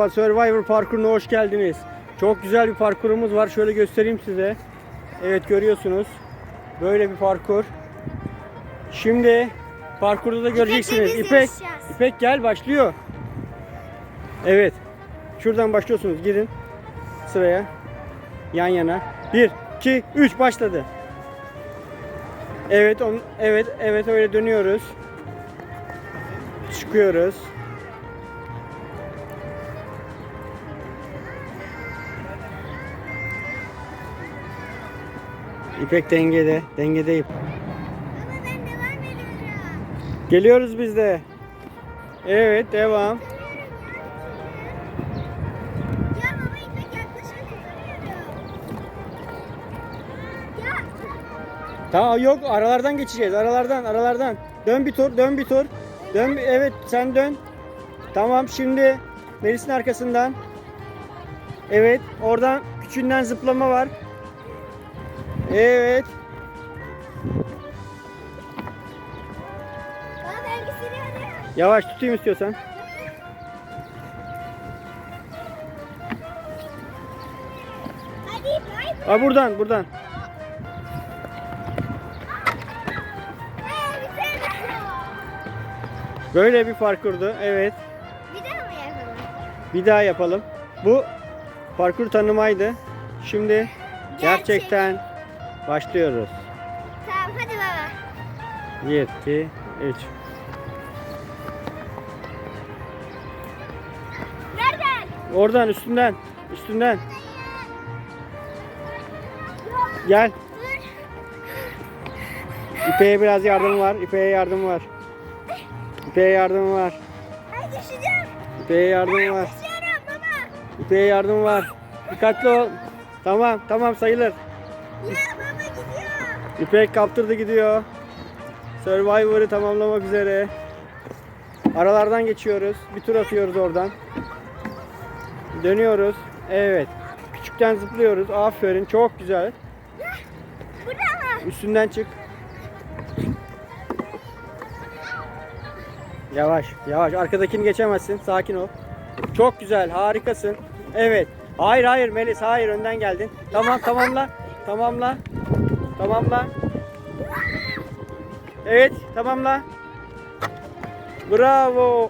Merhaba Survivor parkuruna hoş geldiniz. Çok güzel bir parkurumuz var. Şöyle göstereyim size. Evet görüyorsunuz. Böyle bir parkur. Şimdi parkurda da göreceksiniz. İpek. İpek gel başlıyor. Evet. Şuradan başlıyorsunuz. Girin sıraya. Yan yana. 1 2 3 başladı. Evet, on, evet, evet öyle dönüyoruz. Çıkıyoruz. İpek dengede, dengedeyim. Ama ben devam ediyorum. Geliyoruz biz de. Evet, devam. Ya baba İpek yaklaşık duruyorum. Ya. Tamam yok aralardan geçeceğiz. Aralardan, aralardan. Dön bir tur, dön bir tur. Dön bir- evet sen dön. Tamam şimdi Melis'in arkasından. Evet, oradan küçüğünden zıplama var. Evet. Yavaş tutayım istiyorsan. Ha buradan, buradan. Tane. Böyle bir parkurdu. Evet. Bir daha mı yapalım? Bir daha yapalım. Bu parkur tanımaydı. Şimdi Gerçek. gerçekten başlıyoruz. Tamam hadi baba. 1 2 3 Nereden? Oradan üstünden. Üstünden. Gel. Dur. İpeğe biraz yardım var. İpeğe yardım var. İpeğe yardım var. Ay düşeceğim. İpeğe yardım var. İpeğe yardım var. Dikkatli ol. Tamam, tamam sayılır. Gidiyor. İpek kaptırdı gidiyor. Survivor'ı tamamlamak üzere. Aralardan geçiyoruz. Bir tur atıyoruz oradan. Dönüyoruz. Evet. Küçükten zıplıyoruz. Aferin. Çok güzel. Üstünden çık. Yavaş, yavaş. Arkadakini geçemezsin. Sakin ol. Çok güzel. Harikasın. Evet. Hayır, hayır Melis. Hayır, önden geldin. Tamam, tamamla. Tamamla. Tamamla. Evet, tamamla. Bravo.